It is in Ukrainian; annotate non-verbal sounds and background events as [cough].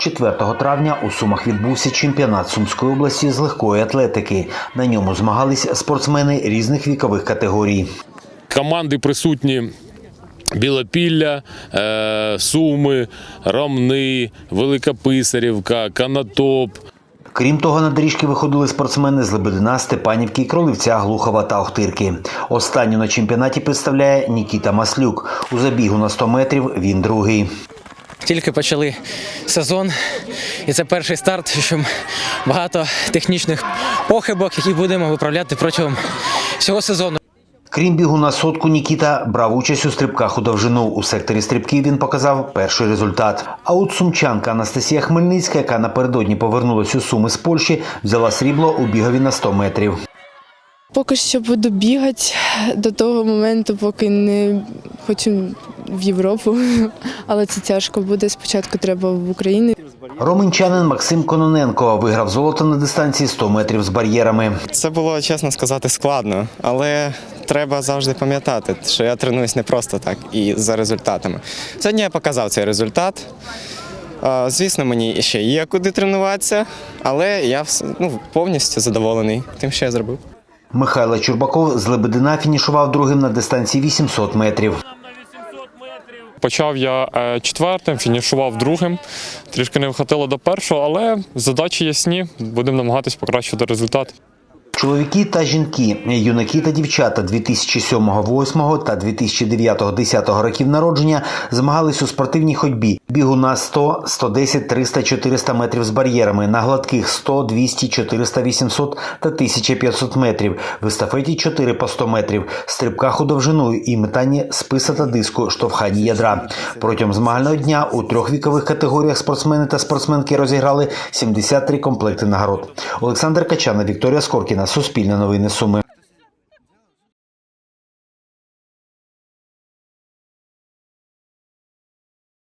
4 травня у Сумах відбувся чемпіонат Сумської області з легкої атлетики. На ньому змагались спортсмени різних вікових категорій. Команди присутні. Білопілля, е, Суми, Ромни, Велика Писарівка, Канатоп. Крім того, на доріжки виходили спортсмени з Лебедина, Степанівки, Кролівця, Глухова та Охтирки. Останню на чемпіонаті представляє Нікіта Маслюк. У забігу на 100 метрів він другий. Тільки почали сезон, і це перший старт, що багато технічних похибок, які будемо виправляти протягом всього сезону. Крім бігу на сотку, Нікіта брав участь у стрибках у довжину. У секторі стрибків він показав перший результат. А от сумчанка Анастасія Хмельницька, яка напередодні повернулась у Суми з Польщі, взяла срібло у бігові на 100 метрів. Поки що буду бігати до того моменту, поки не хочу в Європу. [laughs] Але це тяжко буде. Спочатку треба в Україну. Романчанин Максим Кононенко виграв золото на дистанції 100 метрів з бар'єрами. Це було, чесно сказати, складно, але треба завжди пам'ятати, що я тренуюсь не просто так і за результатами. Сьогодні я показав цей результат. Звісно, мені ще є куди тренуватися, але я ну, повністю задоволений тим, що я зробив. Михайло Чурбаков з Лебедина фінішував другим на дистанції 800 метрів. Почав я е, четвертим, фінішував другим. Трішки не вхватило до першого, але задачі ясні. Будемо намагатись покращити результат. Чоловіки та жінки, юнаки та дівчата 2007-2008 та 2009-2010 років народження змагались у спортивній ходьбі. Бігу на 100, 110, 300, 400 метрів з бар'єрами, на гладких 100, 200, 400, 800 та 1500 метрів, в естафеті 4 по 100 метрів, стрибках у довжину і метанні списа та диску, штовханні ядра. Протягом змагального дня у трьох вікових категоріях спортсмени та спортсменки розіграли 73 комплекти нагород. Олександр Качана, Вікторія Скоркіна, Суспільне новини Суми.